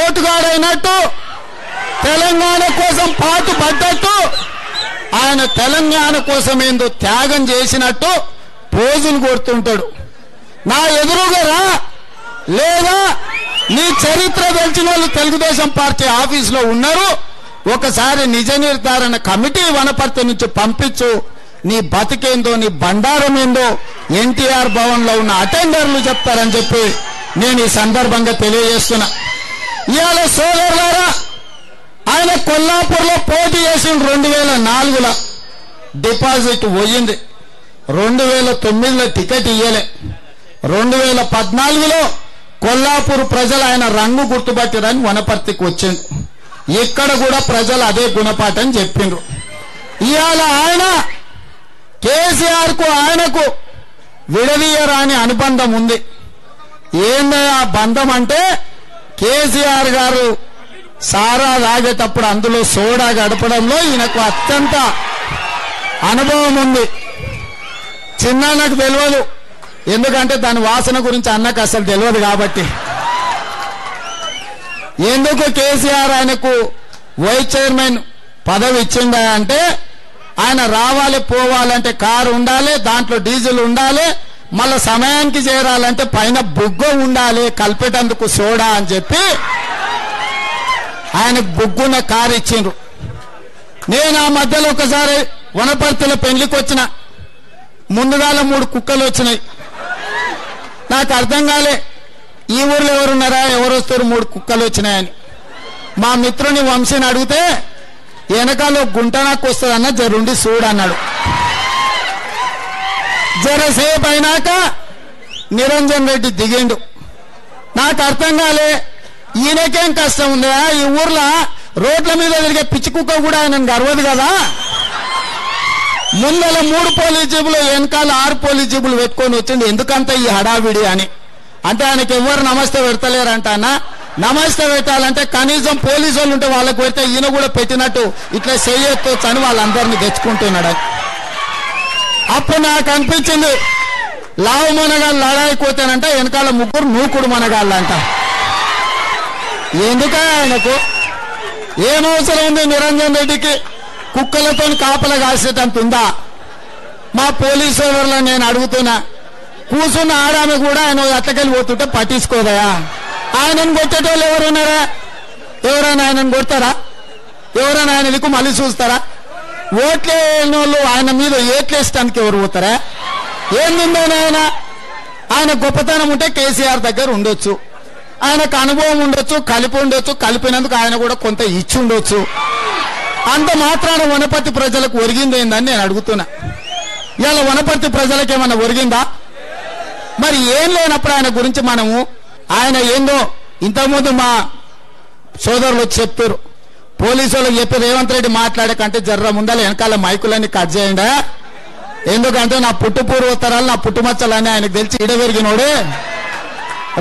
పోటుగాడైనట్టు తెలంగాణ కోసం పాటు పడ్డట్టు ఆయన తెలంగాణ కోసం ఏందో త్యాగం చేసినట్టు పోజులు కొడుతుంటాడు. నా ఎదురుగా రా లేదా నీ చరిత్ర తెలిసిన వాళ్ళు తెలుగుదేశం పార్టీ ఆఫీసులో ఉన్నారు ఒకసారి నిజ నిర్ధారణ కమిటీ వనపర్తి నుంచి పంపించు నీ బతికేందో నీ బండారం ఏందో ఎన్టీఆర్ భవన్లో ఉన్న అటెండర్లు చెప్తారని చెప్పి నేను ఈ సందర్భంగా తెలియజేస్తున్నా. ఇవాళ సోదరులారా ఆయన కొల్లాపూర్లో పోటీ చేసిన రెండు వేల నాలుగులో. డిపాజిట్ పోయింది. రెండు వేల తొమ్మిదిలో టికెట్ ఇయ్యలే. రెండు వేల పద్నాలుగులో కొల్లాపూర్ ప్రజలు ఆయన రంగు గుర్తుపట్టిరని వనపర్తికి వచ్చింది ఇక్కడ కూడా ప్రజలు అదే గుణపాఠం చెప్పిండ్రు. ఇవాళ ఆయన కేసీఆర్కు ఆయనకు విడదీయరాని అనుబంధం ఉంది. ఏందా ఆ బంధం అంటే కేసీఆర్ గారు సారా తాగేటప్పుడు అందులో సోడా గడపడంలో ఈయనకు అత్యంత అనుభవం ఉంది. చిన్న నాకు తెలియదు ఎందుకంటే దాని వాసన గురించి అన్నకు అసలు తెలియదు కాబట్టి. ఎందుకు కేసీఆర్ ఆయనకు వైస్ చైర్మన్ పదవి ఇచ్చిందా అంటే ఆయన రావాలి పోవాలంటే కారు ఉండాలి దాంట్లో డీజిల్ ఉండాలి మళ్ళా సమయానికి చేరాలంటే పైన బుగ్గ ఉండాలి కలిపేటందుకు సోడా అని చెప్పి ఆయనకు బుగ్గున్న కారు ఇచ్చిండ్రు. నేను ఆ మధ్యలో ఒకసారి వనపర్తిలో పెళ్ళికి వచ్చిన. ముందుగాల మూడు కుక్కలు వచ్చినాయి. నాకు అర్థం కాలే ఈ ఊర్లో ఎవరున్నారా ఎవరు వస్తారు మూడు కుక్కలు వచ్చినాయని. మా మిత్రుని వంశీని అడిగితే వెనకాల గుంట నాకు వస్తుందన్న జరుండి చూడన్నాడు జరసేపు అయినాక నిరంజన్ రెడ్డి దిగిండు. నాకు అర్థం కాలే ఈయనకేం కష్టం ఉందా? ఈ ఊర్లో రోడ్ల మీద తిరిగే పిచ్చి కుక్క కూడా ఆయన గర్వదు కదా? ముందల మూడు పోలీస్ జీబులు వెనకాల ఆరు పోలీస్ జీబులు పెట్టుకొని వచ్చింది ఎందుకంత ఈ హడావిడి అని. అంటే ఆయనకి ఎవరు నమస్తే పెడతలేరంట అన్న? నమస్తే పెట్టాలంటే కనీసం పోలీసు వాళ్ళు ఉంటే వాళ్ళకి పెడితే ఈయన కూడా పెట్టినట్టు ఇట్లా చేయొచ్చు అని వాళ్ళందరినీ తెచ్చుకుంటున్నాడు. అప్పుడు నాకు అనిపించింది లావు మనగాళ్ళు లడాయిపోతానంటే వెనకాల ముగ్గురు నూకుడు మనగాళ్ళంట. ఎందుకా ఆయనకు? ఏం అవసరం ఉంది నిరంజన్ రెడ్డికి? కుక్కలతో కాపల కాసేటంత ఉందా? మా పోలీసు ఓవర్లో నేను అడుగుతున్నా. కూర్చున్న ఆడామె కూడా ఆయన అత్తకెళ్ళి పోతుంటే పట్టించుకోదయా? ఆయనను కొట్టేటోళ్ళు ఎవరున్నారా ఎవరైనా ఆయనను కొడతారా? ఎవరైనా ఆయన దిక్కు మళ్ళీ చూస్తారా? ఓట్లేని వాళ్ళు ఆయన మీద ఏట్లేసడానికి ఎవరు పోతారా? ఏందిందని ఆయన? ఆయన గొప్పతనం ఉంటే కేసీఆర్ దగ్గర ఉండొచ్చు. ఆయనకు అనుభవం ఉండొచ్చు కలిపి ఉండొచ్చు కలిపినందుకు ఆయన కూడా కొంత ఇచ్చి ఉండొచ్చు. అంత మాత్రాన వనపర్తి ప్రజలకు ఒరిగిందేందని నేను అడుగుతున్నా. ఇవాళ వనపర్తి ప్రజలకు ఏమన్నా ఒరిగిందా? మరి ఏం లేనప్పుడు ఆయన గురించి మనము ఆయన ఏందో ఇంతకుముందు మా సోదరులు వచ్చి చెప్పారు పోలీసు వాళ్ళకి చెప్పి రేవంత్ రెడ్డి మాట్లాడకంటే జర్ర ముందల వెనకాల మైకులన్నీ కట్ చేయండి? ఎందుకంటే నా పుట్టు పూర్వోత్తరాలు నా పుట్టుమచ్చలని ఆయనకు తెలిసి ఇడవెరిగినోడే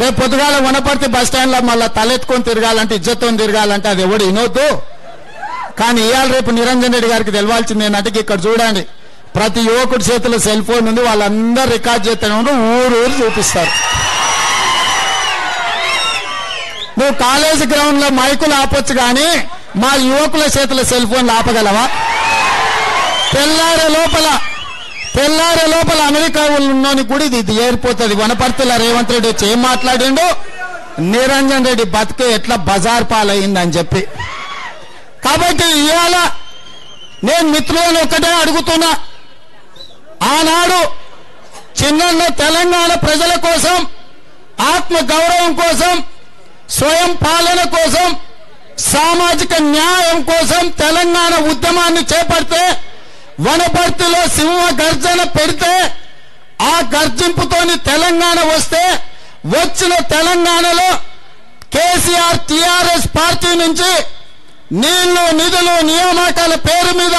రేపు పొద్దుగాల వనపర్తి బస్ స్టాండ్లో మళ్ళీ తలెత్తుకొని తిరగాలంటే ఇజ్జత్తో తిరగాలంటే అది ఎవడు వినొద్దు? కానీ ఇవాళ రేపు నిరంజన్ రెడ్డి గారికి తెలవాల్సింది ఏంటంటే ఇక్కడ చూడండి ప్రతి యువకుడి చేతిలో సెల్ ఫోన్ ఉంది వాళ్ళందరూ రికార్డ్ చేస్తూనే ఊరు ఊరు చూపిస్తారు. నువ్వు కాలేజీ గ్రౌండ్లో మైకులు ఆపొచ్చు కానీ మా యువకుల చేతుల సెల్ ఫోన్లు ఆపగలవా? తెల్లారే లోపల తెల్లారే లోపల అమెరికా ఉన్నోని కూడా ఇది ఏరిపోతుంది వనపర్తిల రేవంత్ రెడ్డి వచ్చి ఏం మాట్లాడిండు? నిరంజన్ రెడ్డి బతికే ఎట్లా బజార్ పాలయ్యిందని చెప్పి. కాబట్టి ఇవాళ నేను మిత్రులను ఒక్కటే అడుగుతున్నా. ఆనాడు చిన్న తెలంగాణ ప్రజల కోసం ఆత్మ గౌరవం కోసం స్వయం పాలన కోసం సామాజిక న్యాయం కోసం తెలంగాణ ఉద్యమాన్ని చేపడితే వనపర్తిలో సింహ గర్జన పెడితే ఆ గర్జింపుతోని తెలంగాణ వస్తే వచ్చిన తెలంగాణలో కేసీఆర్ టిఆర్ఎస్ పార్టీ నుంచి నీళ్ళు నిధులు నియామకాల పేరు మీద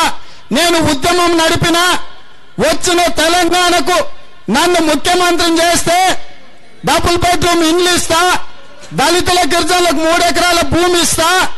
నేను ఉద్యమం నడిపిన వచ్చిన తెలంగాణకు నన్ను ముఖ్యమంత్రిని చేస్తే డబుల్ బెడ్రూమ్ ఇండ్లు ఇస్తా దళితుల గిరిజనులకు మూడు ఎకరాల భూమి ఇస్తా.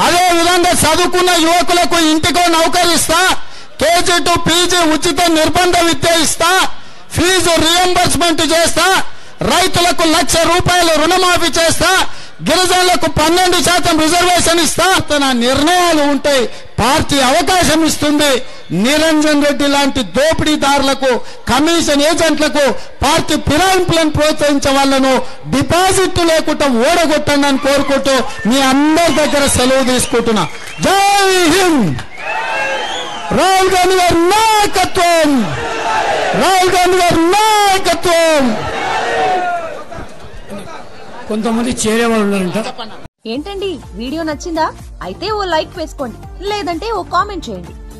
అదే విధంగా చదువుకున్న యువకులకు ఇంటికో నౌకరిస్తా కేజీ టు పీజీ ఉచిత నిర్బంధ విద్య ఇస్తా. ఫీజు రియంబర్స్మెంట్ చేస్తా. రైతులకు లక్ష రూపాయలు రుణమాఫీ చేస్తా. గిరిజనులకు పన్నెండు శాతం రిజర్వేషన్ ఇస్తా. తన నిర్ణయాలు ఉంటాయి పార్టీ అవకాశం ఇస్తుంది. నిరంజన్ రెడ్డి లాంటి దోపిడీదారులకు కమిషన్ ఏజెంట్లకు పార్టీ ఫిరాయింపులను ప్రోత్సహించే వాళ్ళను డిపాజిట్ లేకుండా ఓడగొట్టండి అని కోరుకుంటూ మీ అందరి దగ్గర సెలవు తీసుకుంటున్నా. జై హింద్! రాహుల్ గాంధీ గారి నాయకత్వం! రాహుల్ గాంధీ గారి నాయకత్వం! కొంతమంది చేరే వాళ్ళు ఉన్నారంట. ఏంటండి? వీడియో నచ్చిందా? అయితే ఓ లైక్ వేసుకోండి. లేదంటే ఓ కామెంట్ చేయండి.